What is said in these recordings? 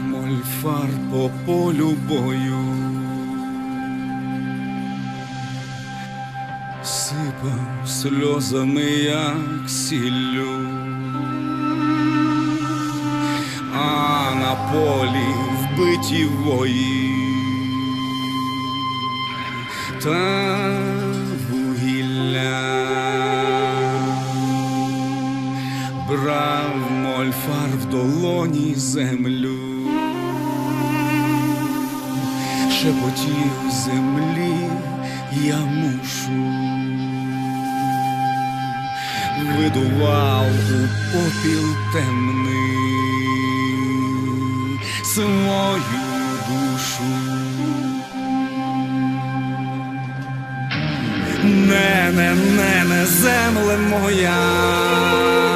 мольфар по полю бою. Сипав сльозами, як сіллю, а на полі вбиті вої. Та вугілля. Брав мольфар в долоні землю, шепотів землі я мушу, видував у попіл темний свою душу. Не, не, не, не, земле моя,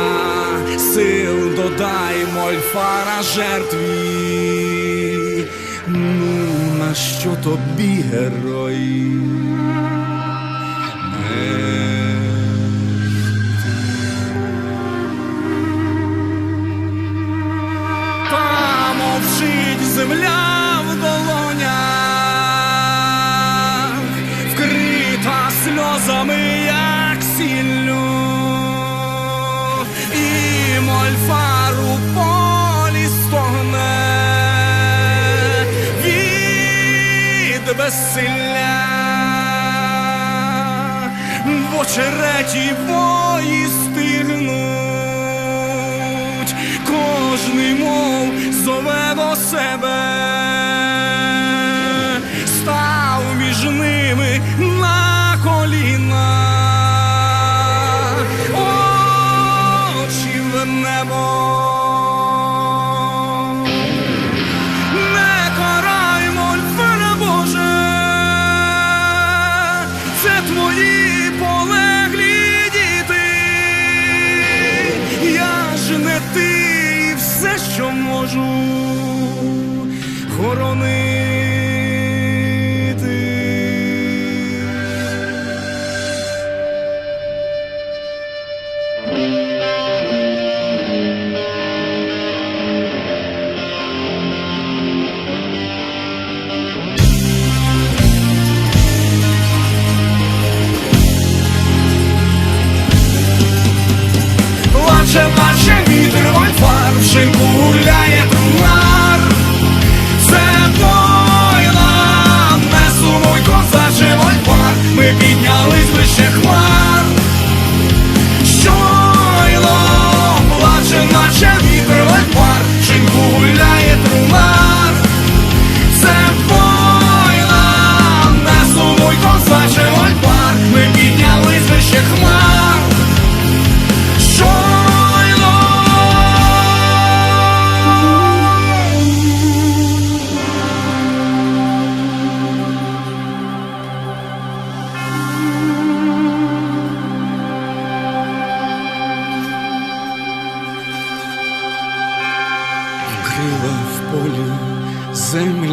сил додай мольфара жертві. Ну, на що тобі герой? Та мовчить земля в долонях, вкрита сльозами, як сіллю, мольфар у від безсилля, в очереті вої стигнуть, кожний мов зове до себе, що можу хоронити. Плаче, плаче вітер, ой фар, в шинку гуляє.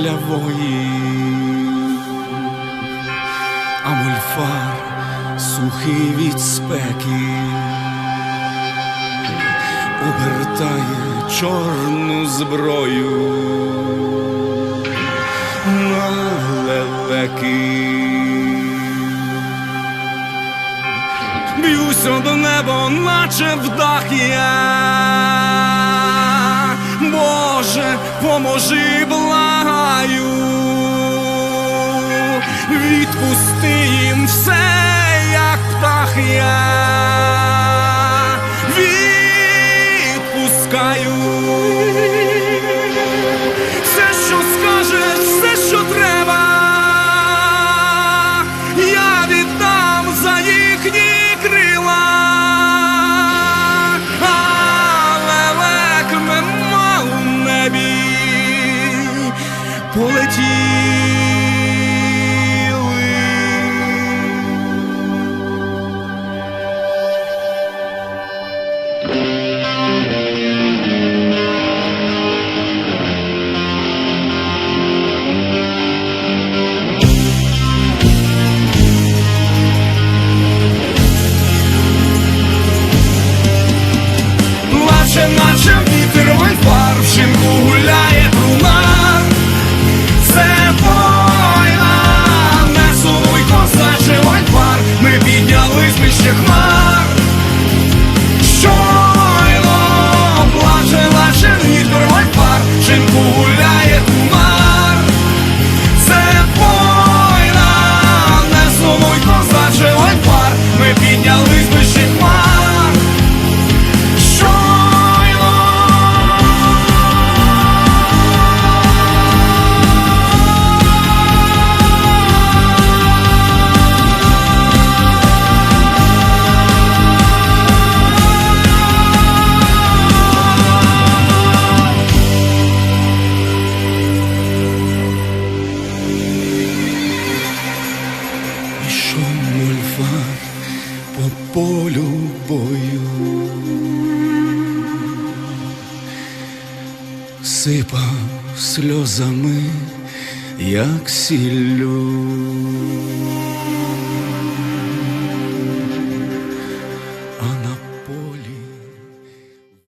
Земля вої, а мольфар сухий від спеки обертає чорну зброю на лелеки. Б'юся до неба, наче в дах я. Боже, поможи, благаю, відпусти їм все, як птах я. Відпускаю сльозами, як сіллю.